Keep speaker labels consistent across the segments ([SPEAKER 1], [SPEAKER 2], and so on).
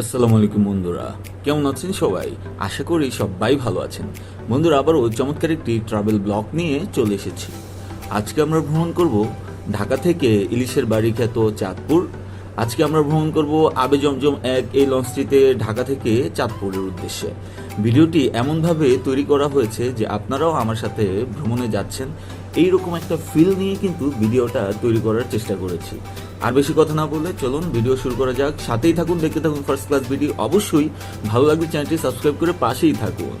[SPEAKER 1] আসসালামু আলাইকুম, বন্ধুরা। কেমন আছেন সবাই? আশা করি সবাই ভালো আছেন। বন্ধুরা, আবারও চমৎকার একটি ট্রাভেল ব্লগ নিয়ে চলে এসেছি। আজকে আমরা ভ্রমণ করব ঢাকা থেকে ইলিশের বাড়ি খ্যাত চাঁদপুর। আজকে আমরা ভ্রমণ করব আবে জমজম এক এই লঞ্চটিতে ঢাকা থেকে চাঁদপুরের উদ্দেশ্যে। ভিডিওটি এমনভাবে তৈরি করা হয়েছে যে আপনারাও আমার সাথে ভ্রমণে যাচ্ছেন। এইরকম একটা ফিল নিয়ে কিন্তু ভিডিওটা তৈরি করার চেষ্টা করেছি। আর বেশি কথা না বলে চলুন ভিডিও শুরু করা যাক। সাথেই থাকুন, দেখতে থাকুন ফার্স্ট ক্লাস ভিডিও অবশ্যই ভালো লাগবে চ্যানেলটি সাবস্ক্রাইব করে পাশেই থাকুন।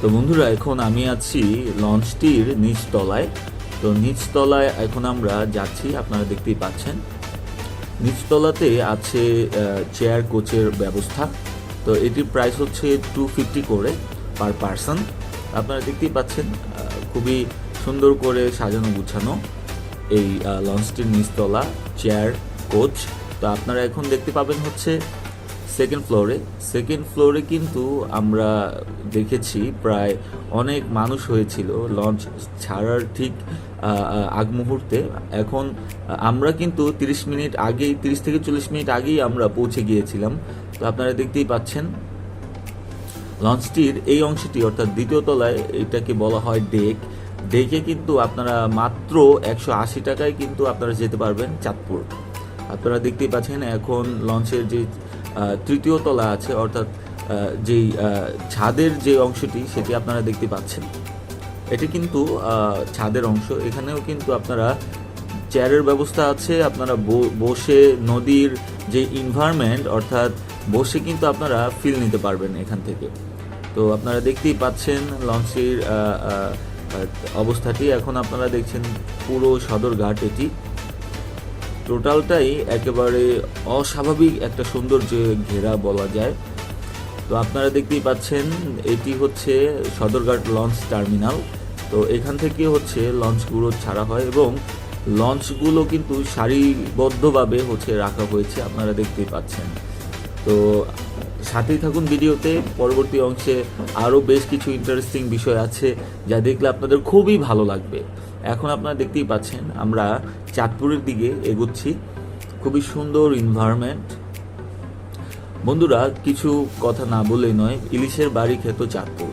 [SPEAKER 1] তো বন্ধুরা, এখন আমি আছি লঞ্চটির নিচ তলায়। তো নিচ তলায় এখন আমরা যাচ্ছি, আপনারা দেখতেই পাচ্ছেন। নিচতলাতে আছে চেয়ার কোচের ব্যবস্থা। তো এটির প্রাইস হচ্ছে টু ফিফটি করে পার পারসন আপনারা দেখতেই পাচ্ছেন খুবই সুন্দর করে সাজানো গুছানো এই লঞ্চটির নিচতলা চেয়ার কোচ তো আপনারা এখন দেখতে পাবেন হচ্ছে সেকেন্ড ফ্লোরে সেকেন্ড ফ্লোরে কিন্তু আমরা দেখেছি প্রায় অনেক মানুষ হয়েছিল লঞ্চ ছাড়ার ঠিক আগ মুহূর্তে। এখন আমরা কিন্তু তিরিশ মিনিট আগেই, তিরিশ থেকে চল্লিশ মিনিট আগেই আমরা পৌঁছে গিয়েছিলাম। তো আপনারা দেখতেই পাচ্ছেন। লঞ্চটির এই অংশটি, অর্থাৎ দ্বিতীয় তলায় এটাকে বলা হয় ডেক। ডেকে কিন্তু আপনারা মাত্র একশো আশি টাকায় কিন্তু আপনারা যেতে পারবেন চাঁদপুর। আপনারা দেখতেই পাচ্ছেন এখন লঞ্চের যে তৃতীয় তলা আছে, অর্থাৎ যেই ছাদের যে অংশটি, সেটি আপনারা দেখতে পাচ্ছেন। এটি কিন্তু ছাদের অংশ। এখানেও কিন্তু আপনারা চেয়ারের ব্যবস্থা আছে। আপনারা বসে নদীর যে ইনভায়রনমেন্ট অর্থাৎ বসে কিন্তু আপনারা ফিল নিতে পারবেন এখান থেকে। তো আপনারা দেখতেই পাচ্ছেন লঞ্চের অবস্থাটি। এখন আপনারা দেখছেন পুরো সদরঘাট এটি। টোটালটাই একেবারে অস্বাভাবিক একটা সৌন্দর্য ঘেরা বলা যায়। তো আপনারা দেখতেই পাচ্ছেন এটি হচ্ছে সদরঘাট লঞ্চ টার্মিনাল। তো এখান থেকে হচ্ছে লঞ্চগুলো ছাড়া হয় এবং লঞ্চগুলো কিন্তু সারিবদ্ধভাবে হচ্ছে রাখা হয়েছে, আপনারা দেখতেই পাচ্ছেন। তো সাথেই থাকুন ভিডিওতে। পরবর্তী অংশে আরও বেশ কিছু ইন্টারেস্টিং বিষয় আছে যা দেখলে আপনাদের খুবই ভালো লাগবে। এখন আপনারা দেখতেই পাচ্ছেন, আমরা চাঁদপুরের দিকে এগোচ্ছি। খুবই সুন্দর এনভায়রনমেন্ট বন্ধুরা, কিছু কথা না বলেই নয়, ইলিশের বাড়ি খেত চাঁদপুর।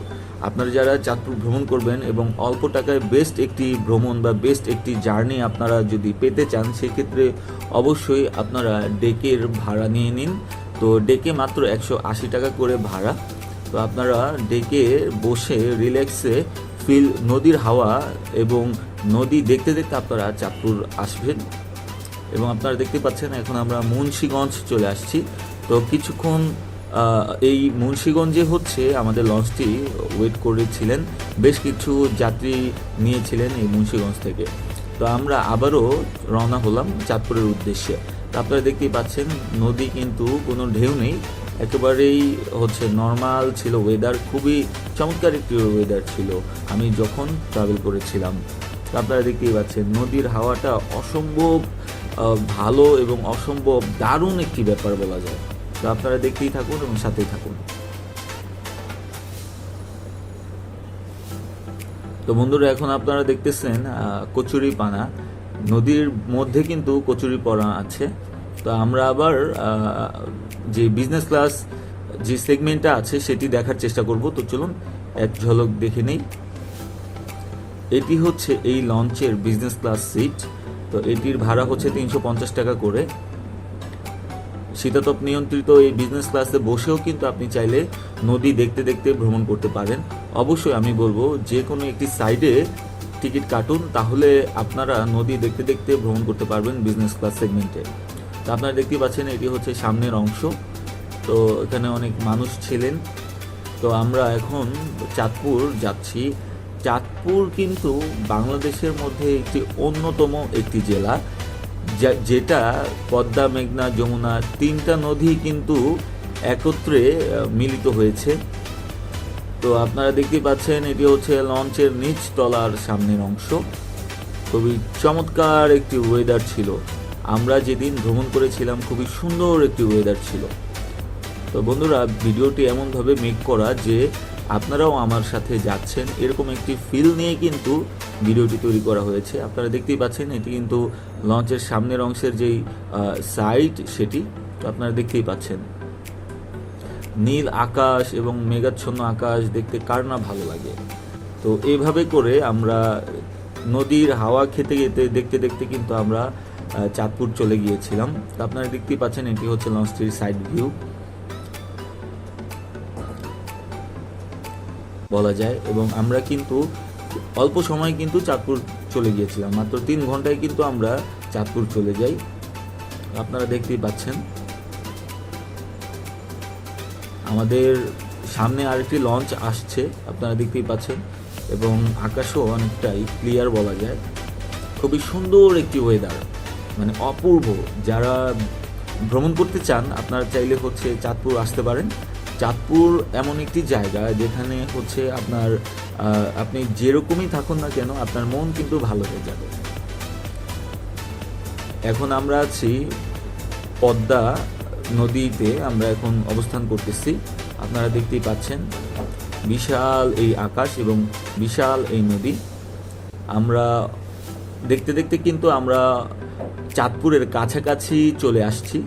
[SPEAKER 1] আপনারা যারা চাঁদপুর ভ্রমণ করবেন এবং অল্প টাকায় বেস্ট একটি ভ্রমণ বা বেস্ট একটি জার্নি আপনারা যদি পেতে চান, সেক্ষেত্রে অবশ্যই আপনারা ডেকের ভাড়া নিয়ে নিন। তো ডেকে মাত্র একশো আশি টাকা করে ভাড়া। তো আপনারা ডেকে বসে রিল্যাক্সে ফিল নদীর হাওয়া এবং নদী দেখতে দেখতে আপনারা চাঁদপুর আসবেন। এবং আপনারা দেখতে পাচ্ছেন এখন আমরা মুন্সীগঞ্জ চলে আসছি। তো কিছুক্ষণ এই মুন্সীগঞ্জে হচ্ছে আমাদের লঞ্চটি ওয়েট করেছিলেন। বেশ কিছু যাত্রী নিয়েছিলেন এই মুন্সীগঞ্জ থেকে। তো আমরা আবারও রওনা হলাম চাঁদপুরের উদ্দেশ্যে। আপনারা দেখতেই পাচ্ছেন, নদী কিন্তু কোনো ঢেউ নেই। একেবারেই হচ্ছে নর্মাল ছিল ওয়েদার খুবই চমৎকার একটি ওয়েদার ছিল। আমি যখন ট্রাভেল করেছিলাম, আপনারা দেখতেই পাচ্ছেন, নদীর হাওয়াটা অসম্ভব ভালো এবং অসম্ভব দারুণ একটি ব্যাপার বলা যায়। তো আপনারা দেখতেই থাকুন এবং সাথেই থাকুন। তো বন্ধুরা, এখন আপনারা দেখতেছেন কচুরি পানা নদীর মধ্যে কিন্তু কচুরি পানা আছে। তো আমরা আবার যে বিজনেস ক্লাস যে সেগমেন্টটা আছে, সেটি দেখার চেষ্টা করব। তো চলুন, এক ঝলক দেখে নেই। এটি হচ্ছে এই লঞ্চের বিজনেস ক্লাস সিট তো এটির ভাড়া হচ্ছে তিনশো পঞ্চাশ টাকা করে। শীতাতপ নিয়ন্ত্রিত এই বিজনেস ক্লাসে বসেও কিন্তু আপনি চাইলে নদী দেখতে দেখতে ভ্রমণ করতে পারেন। অবশ্যই আমি বলব, যে কোনো একটি সাইডে টিকিট কাটুন, তাহলে আপনারা নদী দেখতে দেখতে ভ্রমণ করতে পারবেন বিজনেস ক্লাস সেগমেন্টে তো আপনারা দেখতে পাচ্ছেন, এটি হচ্ছে সামনের অংশ। তো এখানে অনেক মানুষ ছিলেন। তো আমরা এখন চাঁদপুর যাচ্ছি। চাঁদপুর কিন্তু বাংলাদেশের মধ্যে একটি অন্যতম একটি জেলা যেটা পদ্মা, মেঘনা, যমুনা তিনটা নদী কিন্তু একত্রে মিলিত হয়েছে। তো আপনারা দেখতে পাচ্ছেন, এটি হচ্ছে লঞ্চের নিচ তলার সামনের অংশ। খুবই চমৎকার একটি ওয়েদার ছিল। আমরা যেদিন ভ্রমণ করেছিলাম, খুবই সুন্দর একটি ওয়েদার ছিল। তো বন্ধুরা, ভিডিওটি এমনভাবে মেক করা যে আপনারাও আমার সাথে যাচ্ছেন, এরকম একটি ফিল নিয়ে কিন্তু ভিডিওটি তৈরি করা হয়েছে। আপনারা দেখতেই পাচ্ছেন, এটি কিন্তু লঞ্চের সামনের অংশের যেই সাইড সেটি, তো আপনারা দেখতেই পাচ্ছেন। নীল আকাশ এবং মেঘাচ্ছন্ন আকাশ দেখতে কার না ভালো লাগে। তো এইভাবে করে আমরা নদীর হাওয়া খেতে খেতে, দেখতে দেখতে কিন্তু আমরা চাঁদপুর চলে গিয়েছিলাম। তো আপনারা দেখতেই পাচ্ছেন, এটি হচ্ছে লঞ্চটির সাইড ভিউ বলা যায়। এবং আমরা কিন্তু অল্প সময় কিন্তু চাঁদপুর চলে গিয়েছিলাম। মাত্র তিন ঘন্টায় কিন্তু আমরা চাঁদপুর চলে যাই। আপনারা দেখতেই পাচ্ছেন। আমাদের সামনে আরেকটি লঞ্চ আসছে, আপনারা দেখতেই পাচ্ছেন, এবং আকাশও অনেকটাই ক্লিয়ার বলা যায়। খুবই সুন্দর একটি ওয়েদার মানে অপূর্ব। যারা ভ্রমণ করতে চান, আপনারা চাইলে হচ্ছে চাঁদপুর আসতে পারেন। চাঁদপুর এমন একটি জায়গা যেখানে হচ্ছে আপনার আপনি যেরকমই থাকুন না কেন, আপনার মন কিন্তু ভালো হয়ে যাবে। এখন আমরা আছি পদ্মা নদীতে আমরা এখন অবস্থান করতেছি। আপনারা দেখতেই পাচ্ছেন বিশাল এই আকাশ এবং বিশাল এই নদী। আমরা দেখতে দেখতে কিন্তু আমরা চাঁদপুরের কাছাকাছি চলে আসছি।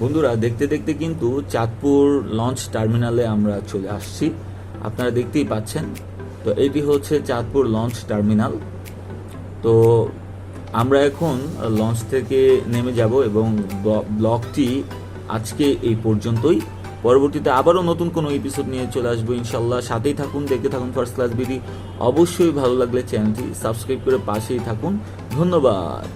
[SPEAKER 1] বন্ধুরা, দেখতে দেখতে কিন্তু চাঁদপুর লঞ্চ টার্মিনালে আমরা চলে আসছি। আপনারা দেখতেই পাচ্ছেন। তো এটি হচ্ছে চাঁদপুর লঞ্চ টার্মিনাল। তো আমরা এখন লঞ্চ থেকে নেমে যাব এবং ব্লগটি আজকে এই পর্যন্তই। পরবর্তীতে আবারও নতুন কোনো এপিসোড নিয়ে চলে আসব ইনশাল্লাহ সাথেই থাকুন, দেখতে থাকুন ফার্স্ট ক্লাস বিডি অবশ্যই ভালো লাগলে চ্যানেলটি সাবস্ক্রাইব করে পাশেই থাকুন। ধন্যবাদ।